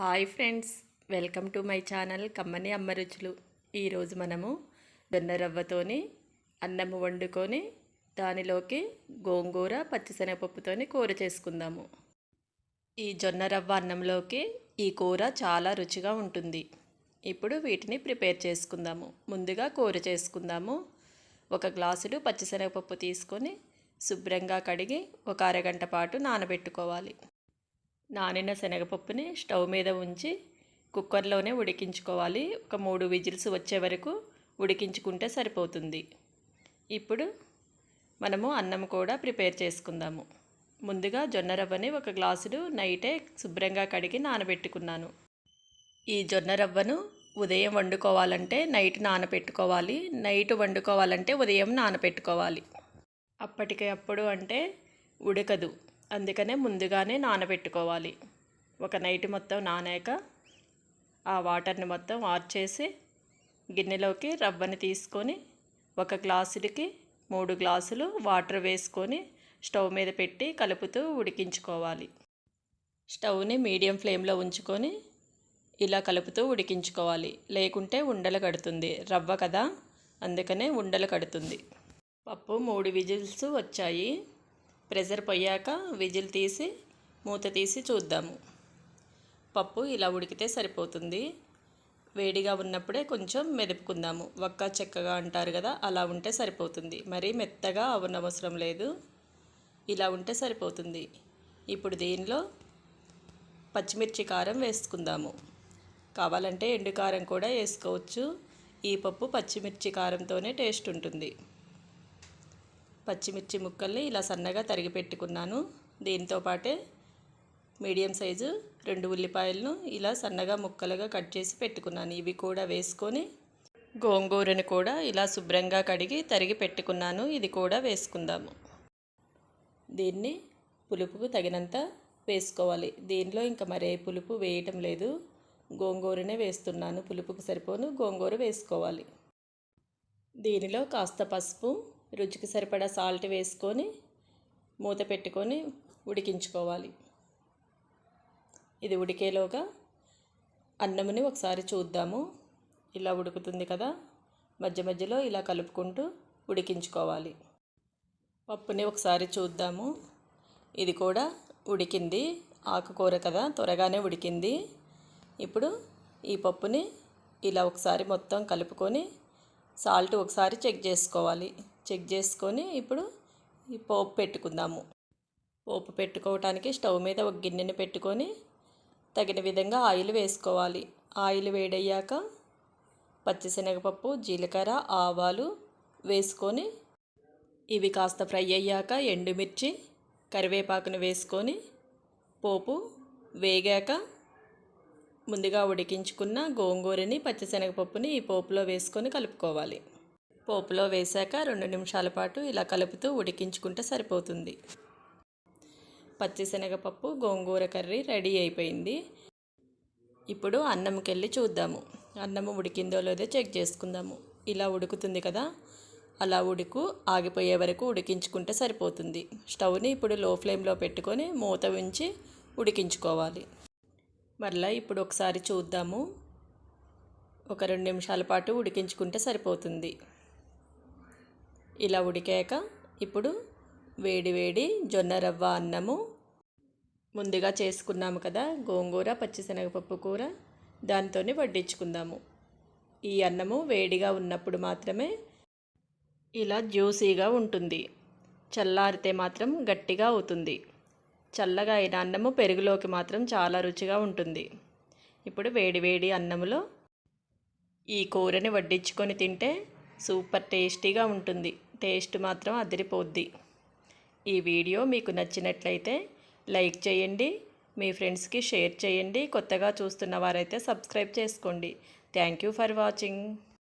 Hi friends welcome to my channel కమ్మని అమ్మ రుచులు. ఈరోజు మనము జొన్న రవ్వతోని అన్నము వండుకొని దానిలోకి గోంగూర పచ్చిశనగపప్పుతోని కూర చేసుకుందాము. ఈ జొన్న రవ్వ అన్నంలోకి ఈ కూర చాలా రుచిగా ఉంటుంది. ఇప్పుడు వీటిని ప్రిపేర్ చేసుకుందాము. ముందుగా కూర చేసుకుందాము. ఒక గ్లాసుడు పచ్చిశనగపప్పు తీసుకొని శుభ్రంగా కడిగి ఒక అరగంట పాటు నానబెట్టుకోవాలి. నానిన శనగపప్పుని స్టవ్ మీద ఉంచి కుక్కర్లోనే ఉడికించుకోవాలి. ఒక మూడు విజిల్స్ వచ్చే వరకు ఉడికించుకుంటే సరిపోతుంది. ఇప్పుడు మనము అన్నం కూడా ప్రిపేర్ చేసుకుందాము. ముందుగా జొన్న రవ్వని ఒక గ్లాసుడు నైటే శుభ్రంగా కడిగి నానబెట్టుకున్నాను. ఈ జొన్న రవ్వను ఉదయం వండుకోవాలంటే నైట్ నానబెట్టుకోవాలి. నైట్ వండుకోవాలంటే ఉదయం నానబెట్టుకోవాలి. అప్పటికి అప్పుడు అంటే ఉడకదు. అందుకనే ముందుగానే నానబెట్టుకోవాలి. ఒక నైట్ మొత్తం నానాక ఆ వాటర్ని మొత్తం ఆర్చేసి గిన్నెలోకి రవ్వని తీసుకొని ఒక గ్లాసులకి మూడు గ్లాసులు వాటర్ వేసుకొని స్టవ్ మీద పెట్టి కలుపుతూ ఉడికించుకోవాలి. స్టవ్ని మీడియం ఫ్లేమ్లో ఉంచుకొని ఇలా కలుపుతూ ఉడికించుకోవాలి. లేకుంటే ఉండలు కడుతుంది. రవ్వ కదా? అందుకనే ఉండలు కడుతుంది. పప్పు మూడు విజిల్స్ వచ్చాయి. ప్రెషర్ పోయాక విజిల్ తీసి మూత తీసి చూద్దాము. పప్పు ఇలా ఉడికితే సరిపోతుంది. వేడిగా ఉన్నప్పుడే కొంచెం మెదుపుకుందాము. వక్క చెక్కగా అంటారు కదా అలా ఉంటే సరిపోతుంది. మరీ మెత్తగా అవనవసరం లేదు. ఇలా ఉంటే సరిపోతుంది. ఇప్పుడు దీనిలో పచ్చిమిర్చి కారం వేసుకుందాము. కావాలంటే ఎండు కారం కూడా వేసుకోవచ్చు. ఈ పప్పు పచ్చిమిర్చి కారంతోనే టేస్ట్ ఉంటుంది. పచ్చిమిర్చి ముక్కల్ని ఇలా సన్నగా తరిగి పెట్టుకున్నాను. దీంతో పాటే మీడియం సైజు రెండు ఉల్లిపాయలను ఇలా సన్నగా ముక్కలుగా కట్ చేసి పెట్టుకున్నాను. ఇవి కూడా వేసుకొని గోంగూరని కూడా ఇలా శుభ్రంగా కడిగి తరిగి పెట్టుకున్నాను. ఇది కూడా వేసుకుందాము. దీన్ని పులుపుకు తగినంత వేసుకోవాలి. దీనిలో ఇంకా మరే పులుపు వేయటం లేదు. గోంగూరనే వేస్తున్నాను. పులుపుకు సరిపోను గోంగూర వేసుకోవాలి. దీనిలో కాస్త పసుపు రుచికి సరిపడా సాల్ట్ వేసుకొని మూత పెట్టుకొని ఉడికించుకోవాలి. ఇది ఉడికేలోగా అన్నముని ఒకసారి చూద్దాము. ఇలా ఉడుకుతుంది కదా. మధ్య మధ్యలో ఇలా కలుపుకుంటూ ఉడికించుకోవాలి. పప్పుని ఒకసారి చూద్దాము. ఇది కూడా ఉడికింది. ఆకుకూర కదా త్వరగానే ఉడికింది. ఇప్పుడు ఈ పప్పుని ఇలా ఒకసారి మొత్తం కలుపుకొని సాల్ట్ ఒకసారి చెక్ చేసుకోవాలి. చెక్ చేసుకొని ఇప్పుడు ఈ పోపు పెట్టుకుందాము. పోపు పెట్టుకోవటానికి స్టవ్ మీద ఒక గిన్నెని పెట్టుకొని తగిన విధంగా ఆయిల్ వేసుకోవాలి. ఆయిల్ వేడయ్యాక పచ్చిశనగపప్పు జీలకర్ర ఆవాలు వేసుకొని ఇవి కాస్త ఫ్రై అయ్యాక ఎండుమిర్చి కరివేపాకును వేసుకొని పోపు వేగాక ముందుగా ఉడికించుకున్న గోంగూరని పచ్చిశనగపప్పుని ఈ పోపులో వేసుకొని కలుపుకోవాలి. పోపులో వేశాక రెండు నిమిషాల పాటు ఇలా కలుపుతూ ఉడికించుకుంటే సరిపోతుంది. పచ్చిశనగపప్పు గోంగూర కర్రీ రెడీ అయిపోయింది. ఇప్పుడు అన్నంకి వెళ్ళి చూద్దాము. అన్నము ఉడికిందో లేదో చెక్ చేసుకుందాము. ఇలా ఉడుకుతుంది కదా? అలా ఉడుకు ఆగిపోయే వరకు ఉడికించుకుంటే సరిపోతుంది. స్టవ్ని ఇప్పుడు లో ఫ్లేమ్లో పెట్టుకొని మూత ఉంచి ఉడికించుకోవాలి. మరలా ఇప్పుడు ఒకసారి చూద్దాము. ఒక రెండు నిమిషాల పాటు ఉడికించుకుంటే సరిపోతుంది. ఇలా ఉడికాక ఇప్పుడు వేడి వేడి జొన్న రవ్వ అన్నము ముందుగా చేసుకున్నాము కదా గోంగూర పచ్చిశనగపప్పు కూర దానితోనే వడ్డించుకుందాము. ఈ అన్నము వేడిగా ఉన్నప్పుడు మాత్రమే ఇలా జ్యూసీగా ఉంటుంది. చల్లారితే మాత్రం గట్టిగా అవుతుంది. చల్లగా అయిన అన్నము పెరుగులోకి మాత్రం చాలా రుచిగా ఉంటుంది. ఇప్పుడు వేడి వేడి అన్నములో ఈ కూరని వడ్డించుకొని తింటే సూపర్ టేస్టీగా ఉంటుంది. టేస్ట్ మాత్రం అదిరిపోద్ది. ఈ వీడియో మీకు నచ్చినట్లయితే లైక్ చేయండి మీ ఫ్రెండ్స్కి షేర్ చేయండి కొత్తగా చూస్తున్న వారైతే సబ్స్క్రైబ్ చేసుకోండి. Thank you for watching.